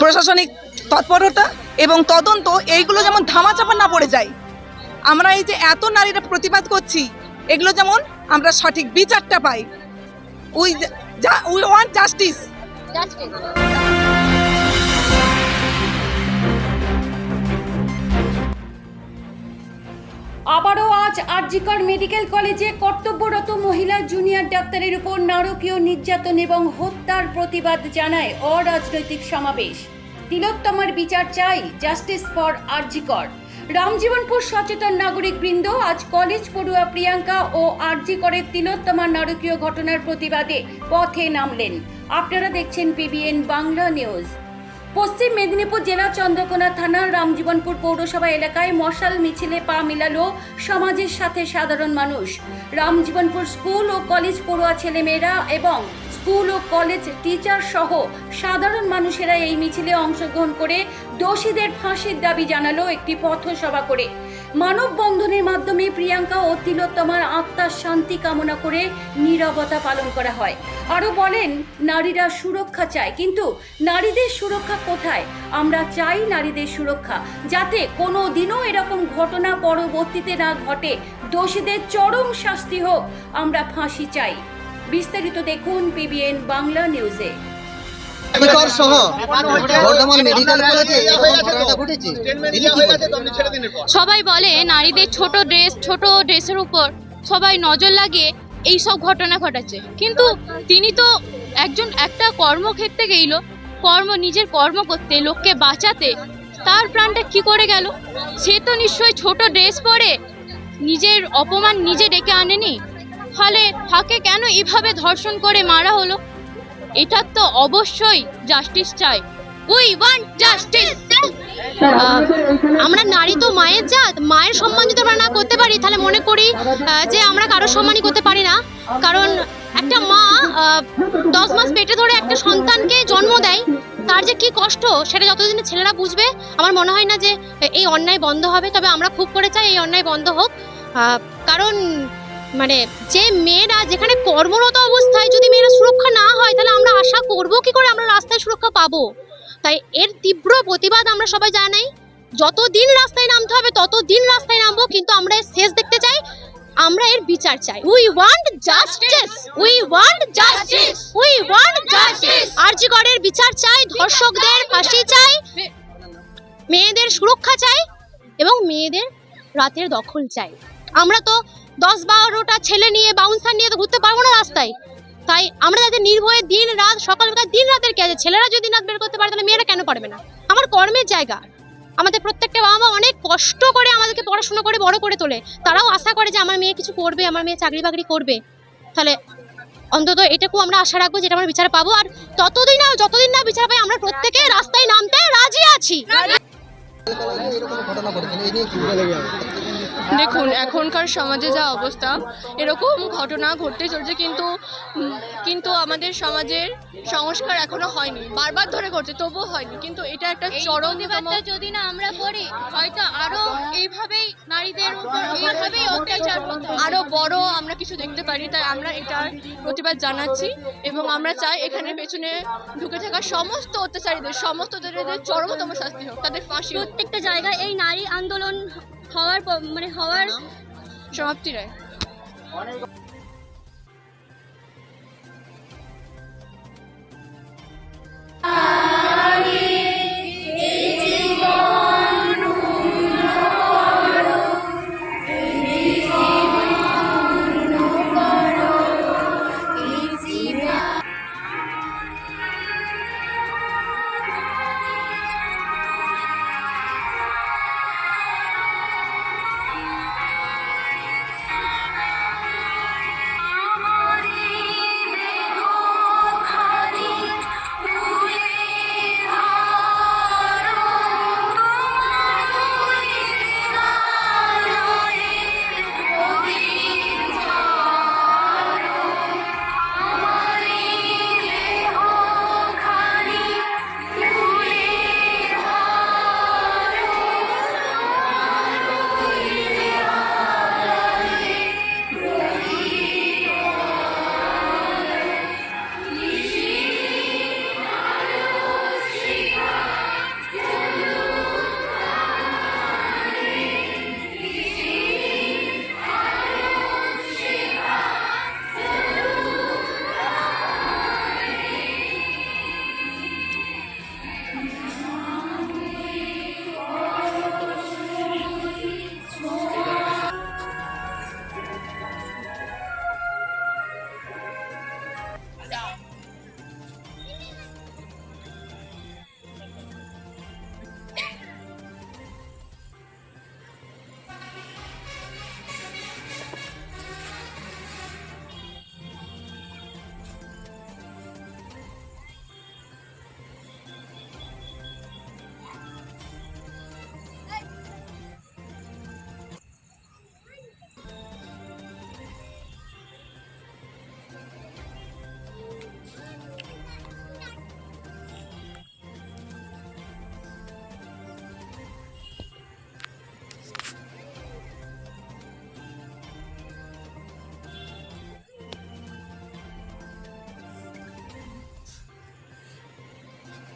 প্রশাসনিক তৎপরতা এবং তদন্ত, এইগুলো যেমন ধামাচাপা না পড়ে যায়, আমরা এই যে এত নারীরা প্রতিবাদ করছি, এগুলো যেমন আমরা সঠিক বিচারটা পাই। উই উই ওয়ান্ট জাস্টিস আবারও আজ আরজিকর মেডিকেল কলেজে কর্তব্যরত মহিলা জুনিয়র ডাক্তারের উপর নারকীয় নির্যাতন এবং হত্যার প্রতিবাদ জানায় অরাজনৈতিক সমাবেশ। তিলোত্তমার বিচার চাই জাস্টিস ফর আরজিকর। রামজীবনপুর সচেতন নাগরিক বৃন্দ আজ কলেজ পড়ুয়া প্রিয়াঙ্কা ও আরজিকরের তিলোত্তমার নারকীয় ঘটনার প্রতিবাদে পথে নামলেন। আপনারা দেখছেন পিবিএন বাংলা নিউজ। পশ্চিম মেদিনীপুর জেলা চন্দ্রকোনা থানার রামজীবনপুর পৌরসভা এলাকায় মশাল মিছিলে পা মিলালো সমাজের সাথে সাধারণ মানুষ। রামজীবনপুর স্কুল ও কলেজ পড়ুয়া ছেলেমেয়েরা এবং স্কুল ও কলেজ টিচার সহ সাধারণ মানুষেরা এই মিছিলে অংশগ্রহণ করে দোষীদের ফাঁসির দাবি জানালো একটি পথসভা করে। মানববন্ধনের মাধ্যমে প্রিয়াঙ্কা ও তিলোত্তমার আত্মার শান্তি কামনা করে নীরবতা পালন করা হয়। আরও বলেন নারীরা সুরক্ষা চায় কিন্তু নারীদের সুরক্ষা কোথায়? আমরা চাই নারীদের সুরক্ষা যাতে কোনো দিনও এরকম ঘটনা পরবর্তীতে না ঘটে। দোষীদের চরম শাস্তি হোক আমরা ফাঁসি চাই। বিস্তারিত দেখুন পিবিএন বাংলা নিউজে। শিকর সহ বর্ধমান মেডিকেল কলেজে ঘটেছে। তিনি কি বলবেন? সবাই বলে নারীদের ছোট ড্রেস ছোট ড্রেসের উপর সবাই নজর লাগিয়ে এই সব ঘটনা ঘটাচ্ছে। কিন্তু তিনি তো একজন একটা কর্মক্ষেত্রে গেইল, কর্ম নিজের কর্ম করতে, লোককে বাঁচাতে, তার প্রাণটা কি করে গেল? সে তো নিশ্চয়ই ছোট ড্রেস পরে নিজের অপমান নিজে ডেকে আনেনি? ফলে ফাঁকে কেন এভাবে ধর্ষণ করে মারা হলো? এটার তো অবশ্যই জাস্টিস চাই। উই ওয়ান্ট জাস্টিস আমরা নারী তো মায়ের জাত। মায়ের সম্মান যদি আমরা না করতে পারি তাহলে মনে করি যে আমরা কারও সম্মানই করতে পারি না। কারণ একটা মা দশ মাস পেটে ধরে একটা সন্তানকে জন্ম দেয় তার যে কি কষ্ট সেটা যতদিন ছেলেরা বুঝবে আমার মনে হয় না যে এই অন্যায় বন্ধ হবে। তবে আমরা খুব করে চাই এই অন্যায় বন্ধ হোক। কারণ মানে যে মেয়েরা যেখানে কর্মরত অবস্থায় যদি মেয়েরা সুরক্ষা না হয় তাহলে আমরা আশা করব কি করে আমরা রাস্তায় সুরক্ষা পাবো? তাই এর তীব্র প্রতিবাদ আমরা সবাই জানাই। যতদিন রাস্তায় নামতে হবে, ততদিন রাস্তায় নামবো, কিন্তু আমরা শেষ দেখতে চাই। আমরা এর বিচার চাই। We want justice we want justice we want justice আরজিগড়ের বিচার চাই, ধর্ষকদের ফাঁসি চাই, মেয়েদের সুরক্ষা চাই, এবং মেয়েদের রাতের দখল চাই। আমরা তো দশ বারোটা ছেলে নিয়ে বাউন্সার নিয়ে তো ঘুরতে পারব না রাস্তায়। তাই আমরা যাতে নির্ভয়ে দিন রাত সকাল বেলা দিন রাতের কাজে, ছেলেরা যদি রাত বের করতে পারে তাহলে মেয়েরা কেন পারবে না? আমার কর্মের জায়গা। আমাদের প্রত্যেকটা বাবা মা অনেক কষ্ট করে আমাদেরকে পড়াশোনা করে, বড় করে তোলে। তারাও আশা করে যে আমার মেয়ে কিছু করবে, আমার মেয়ে চাকরি বাকরি করবে। তাহলে অন্তত এটাকেও আমরা আশা রাখব যেটা আমরা বিচার পাবো। আর ততদিন না যতদিন না বিচার পাই, আমরা প্রত্যেকে রাস্তায় নামতে রাজি আছি। ঘটনা দেখুন এখনকার সমাজে যা অবস্থা এরকম ঘটনা ঘটতে চলছে কিন্তু কিন্তু আমাদের সমাজের সংস্কার এখনও হয়নি। বারবার ধরে ঘটছে তবুও হয়নি। কিন্তু এটা একটা চরম যদি না আমরা করি হয়তো আরও এইভাবেই নারীদের উপর এইভাবেই অত্যাচার আরও বড় আমরা কিছু দেখতে পারি তাই আমরা এটার প্রতিবাদ জানাচ্ছি এবং আমরা চাই এখানে পেছনে ঢুকে থাকা সমস্ত অত্যাচারীদের সমস্ত অত্যাচারীদের চরমতম শাস্তি হোক তাদের ফাঁসি প্রত্যেকটা জায়গায় এই নারী আন্দোলন হওয়ার মানে হওয়ার সমাপ্তি রায়